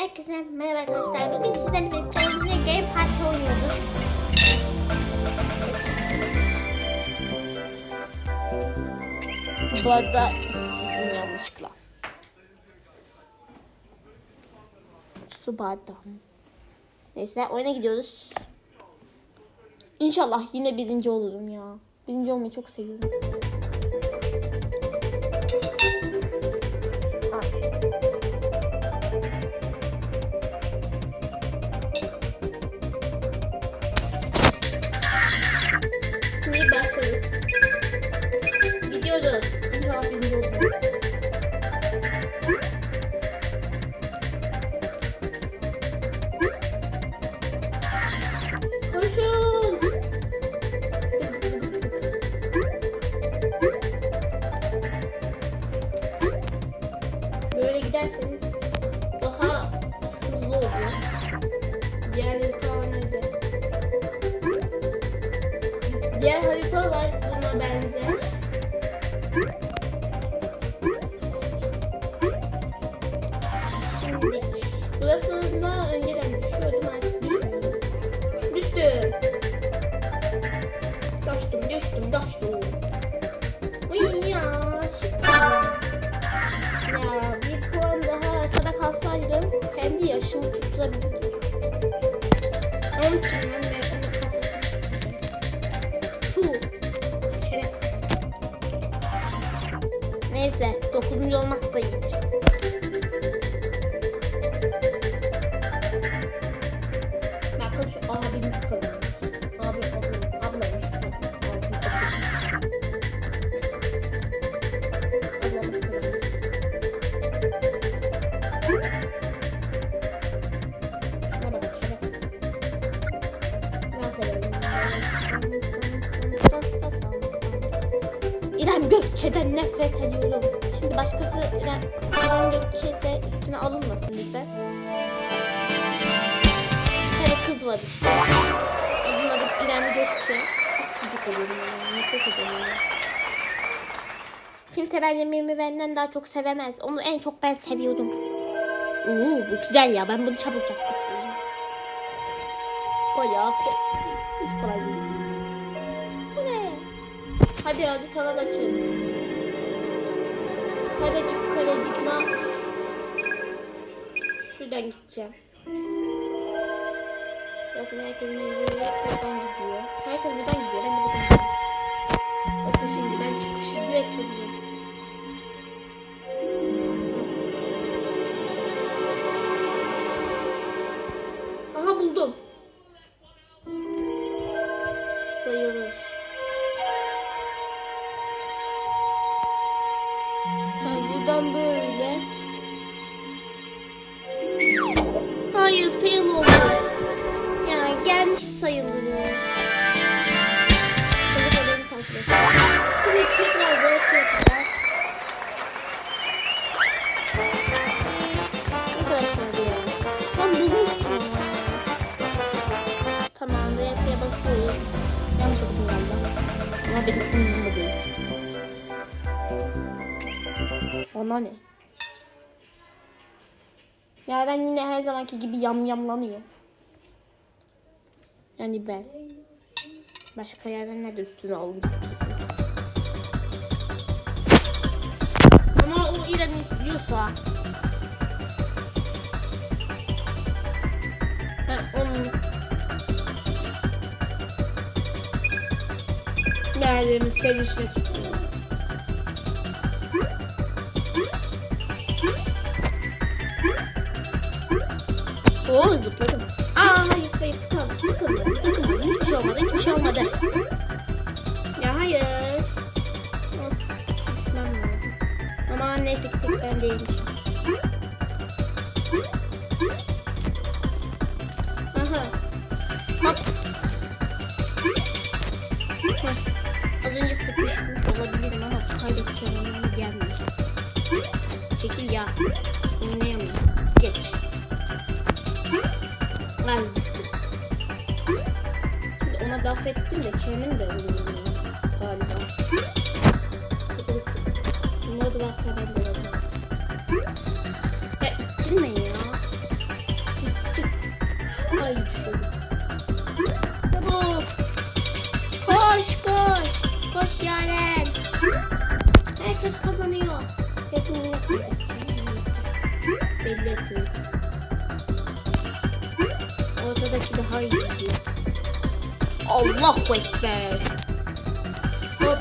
Herkese merhaba arkadaşlar. Bugün sizlerle birlikte yine Game Party oynuyoruz. Bu arada çizdim yanlışlıkla. Su bardağı. Neyse oyuna gidiyoruz. İnşallah yine birinci olurum ya. Birinci olmayı çok seviyorum. Diğer harita var buna benzer. Neyse, dokuzuncu olmak da iyidir. Nefret ediyorum. Şimdi başkası İrem, İrem Gökçe ise üstüne alınmasın lütfen. Bir tane kız var işte. Adının adı İrem Gökçe. Çok gıcık oluyorum ona. Nefret ediyorum ona. Kimse benden daha çok sevemez. Onu en çok ben seviyorum. Oo, bu güzel ya. Ben bunu çabucak bitireceğim. Bayağı kolay. Bu ne? Hadi hadi salat açın. Kalecik kalecik ne yapmış? Şuradan gideceğim. Zaten herkes Yerden yine her zamanki gibi yamyamlanıyor. Yani ben. Başka yerden nerede üstüne alındı. Ama o İrem istiyorsa. Ben onun Meğerlerimi sevişle değilmiş. Aha. Hop. Az önce sıkışmış olabilirim ama kaydedeceğim anlamına gelmiyor. Çekil ya. Oynayamıyorum. Geç. Ben düştüm. Ona laf ettim de kendim de ölüyorum Herkes kazanıyor. Kesin yine kaybedeceğim. Belli etmiyor. Ortadaki daha iyi gidiyor. Allahu Ekber. Hop.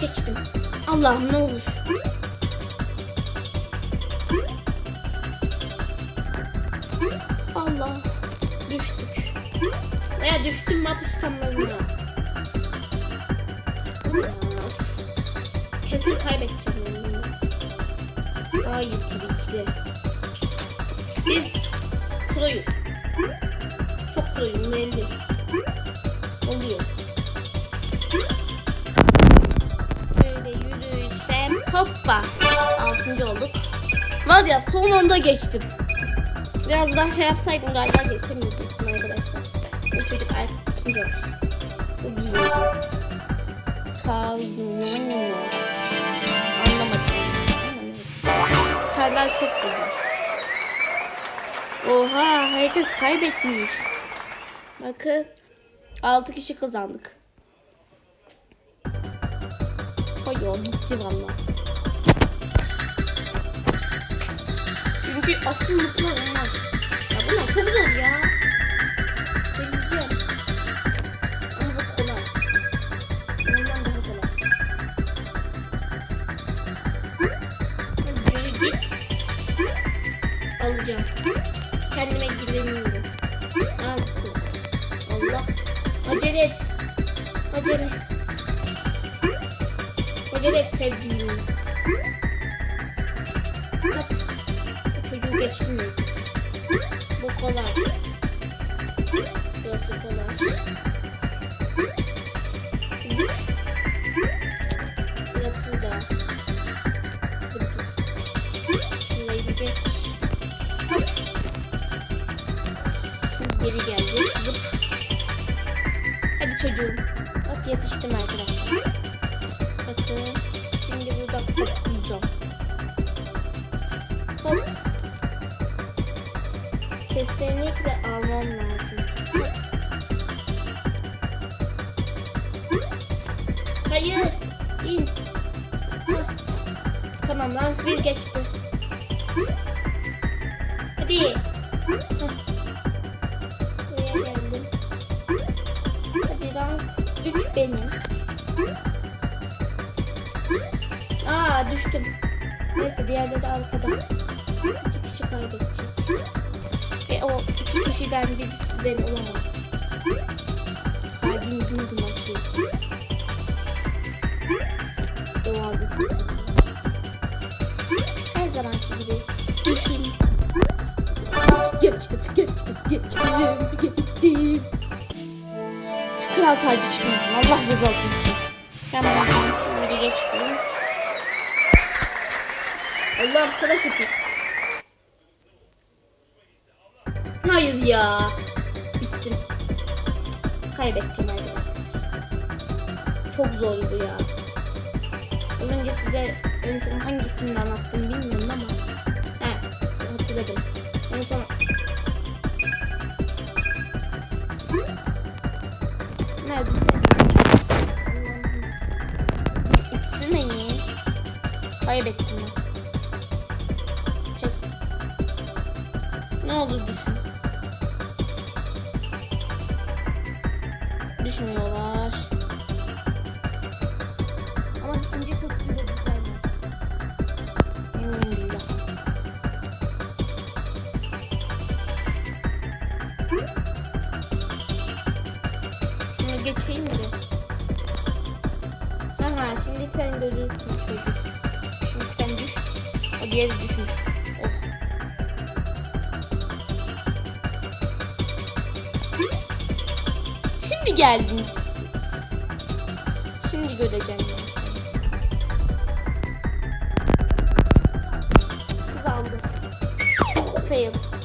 Geçtim. Allah'ım ne olur. Allah. Düştük. Veya düştüm mahpus tamlarına. Kesin kaybedeceğim bunu. Hayır tabii ki de. Biz proyuz. Çok proyum belli. Oluyor. Böyle yürüysem hoppa. Altıncı olduk. Var ya son anda geçtim. Biraz daha şey yapsaydım galiba geçemeyecektim arkadaşlar. Bu çocuk ikinci olmuş. Bu birinci. Kavino. Starlar çok güzel. Oha herkes kaybetmiş. Bakın. 6 kişi kazandık. Hayır gitti valla. Çünkü asıl mutlu olmaz. Ya bunlar çok zor ya. Deneyeceğim. Allah. Acele et. Acele. Acele et sevgilim. Bak. Çocuğu geçmiyor. Bu kolay. Burası kolay. Yetiştim arkadaşlar. Bakın. Şimdi burada patlayacağım. Hop. Kesinlikle almam lazım. Hayır. İn. Tamam lan bir geçti. Diğerleri de arkada. İki kişi kaybedecek. Ve o iki kişiden birisi ben olamam. Kalbim güm güm atıyor. Bir şey. Her zamanki gibi düşün. Geçtim, geçtim, geçtim, geçtim. Şu kral tacı çıkmasın. Allah rızası için. Ben bakalım şimdi geçtim. Allah sana şükür. Hayır ya. Bittim. Kaybettim arkadaşlar. Çok zor bu ya. Az önce size en son hangisini anlattım bilmiyorum ama. He hatırladım. En son Nerede? Bitirmeyin. Kaybettim Diğeri düşmüş. Şimdi geldiniz. Şimdi göreceğim ben seni. Kız aldı. Fail.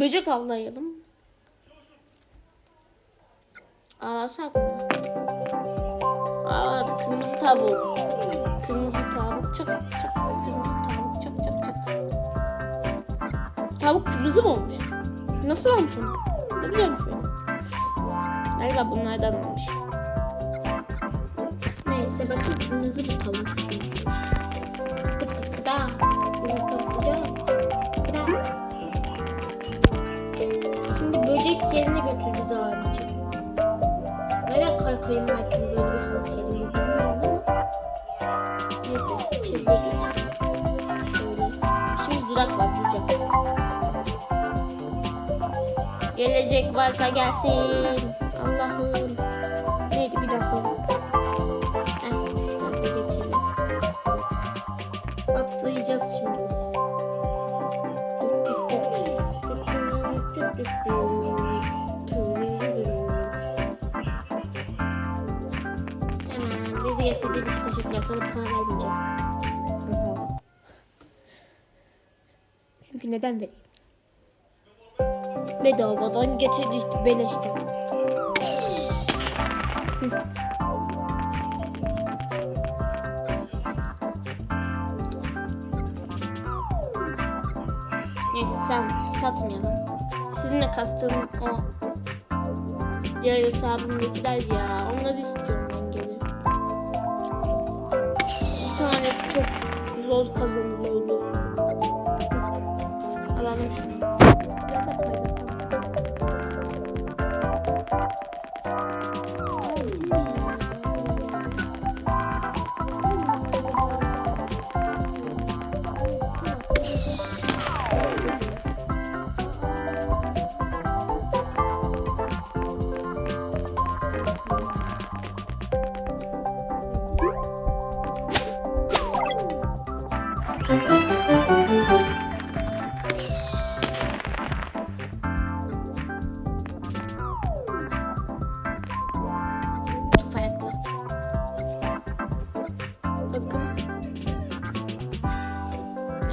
Böcek avlayalım. Ağlasak mı? Aa, kırmızı tavuk. Kırmızı tavuk çak çak. Kırmızı tavuk çak çak çak. Tavuk kırmızı mı olmuş? Nasıl olmuş onu? Ne güzelmiş öyle. Galiba bunlardan olmuş. Neyse bakın kırmızı bir tavuk çünkü. Kıt kıt kıt aa. Bizi abicim. Nereye kaykayım belki böyle bir halt yedim bilmiyorum ama. Neyse içeriye geçelim. Şöyle. Şimdi dudak var dudak. Gelecek varsa gelsin. Allah'ım. Getirdiğiniz için teşekkürler. Sana para vermeyeceğim. Çünkü neden vereyim? Bedavadan getirdi işte beleşten. Hı. Neyse sen satmayalım. Sizin de kastığım o diğer hesabımdakiler ya. Onları istiyorum tanesi çok zor kazanılıyordu.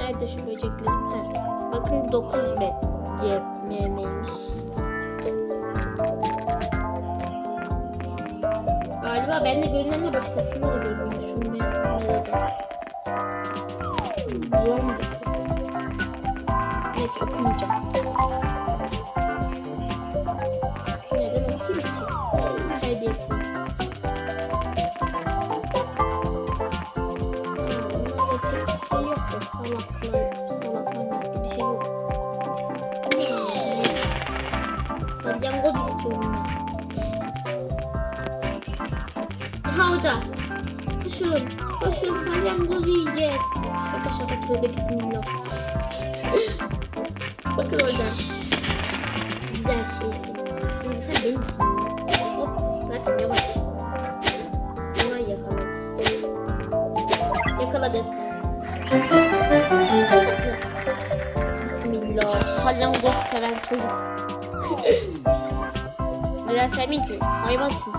Nerede şu böceklerim? He. Bakın 9 be. Yemeğiymiş. Galiba ben de görünenle başkasında da görünüyor. Şunu bir merhaba. Bulamadım. Neyse okumayacağım. Salaklar, yaptığı bir şey yok. Salyangoz istiyorum ben. Aha o da. Koşun, koşun salyangoz yiyeceğiz. Şaka şaka tövbe bismillah. Bakın orada. Güzel şeysin. Şimdi sen benim misin? Hop, zaten yavaş. Salyangoz seven çocuk. Neden sevmeyeyim ki? Hayvan çünkü.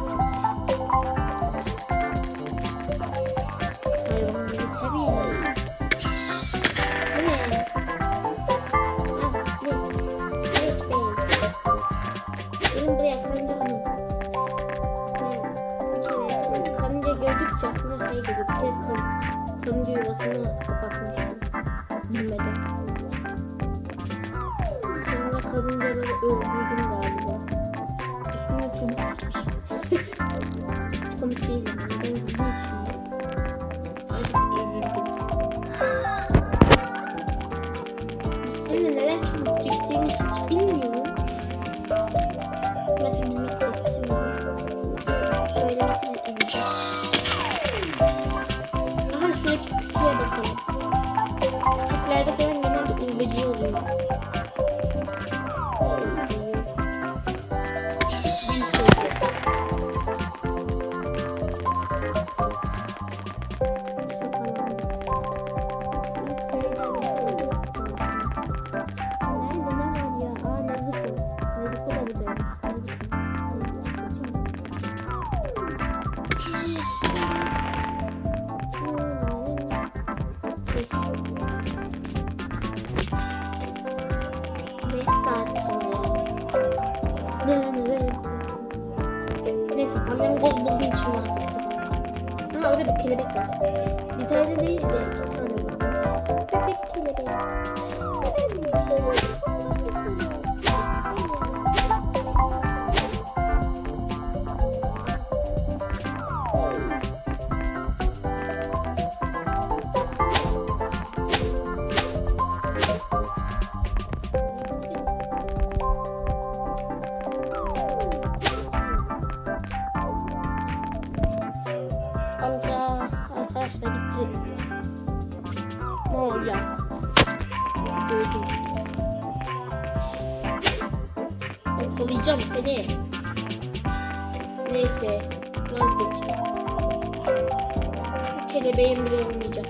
Kelebeğim bile olmayacak.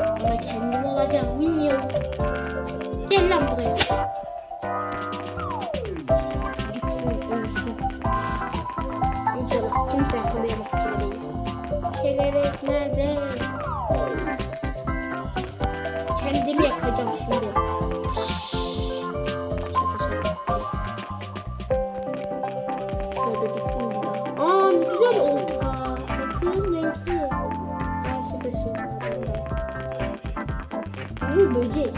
Ama kendim olacağım. Minyon. Gel lan buraya. Bu böcek.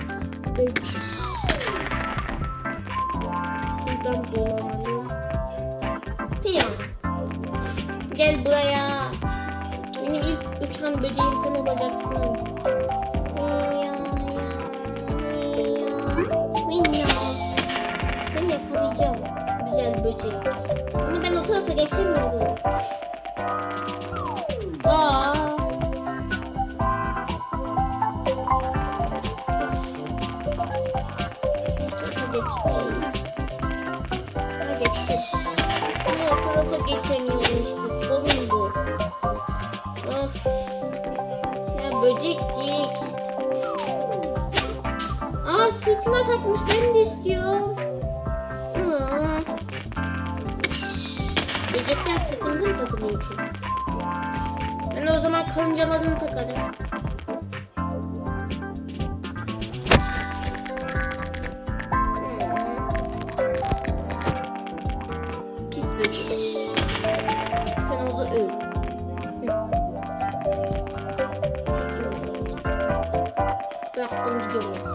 Böcek. Şuradan dolanalım. Hiya. Gel buraya. Benim ilk uçan böceğim sen olacaksın. Seni yakalayacağım. Güzel böcek. Ama ben o tarafa geçemiyorum. Geçtim. Ama o tarafa geçemiyorum işte. Sorun bu. Of. Ya böcekcik. Aa sırtına takmış. Ben de istiyorum. Hmm. Böcekler sırtımıza mı takılıyor ki? Ben o zaman karıncalarını takarım. Turun.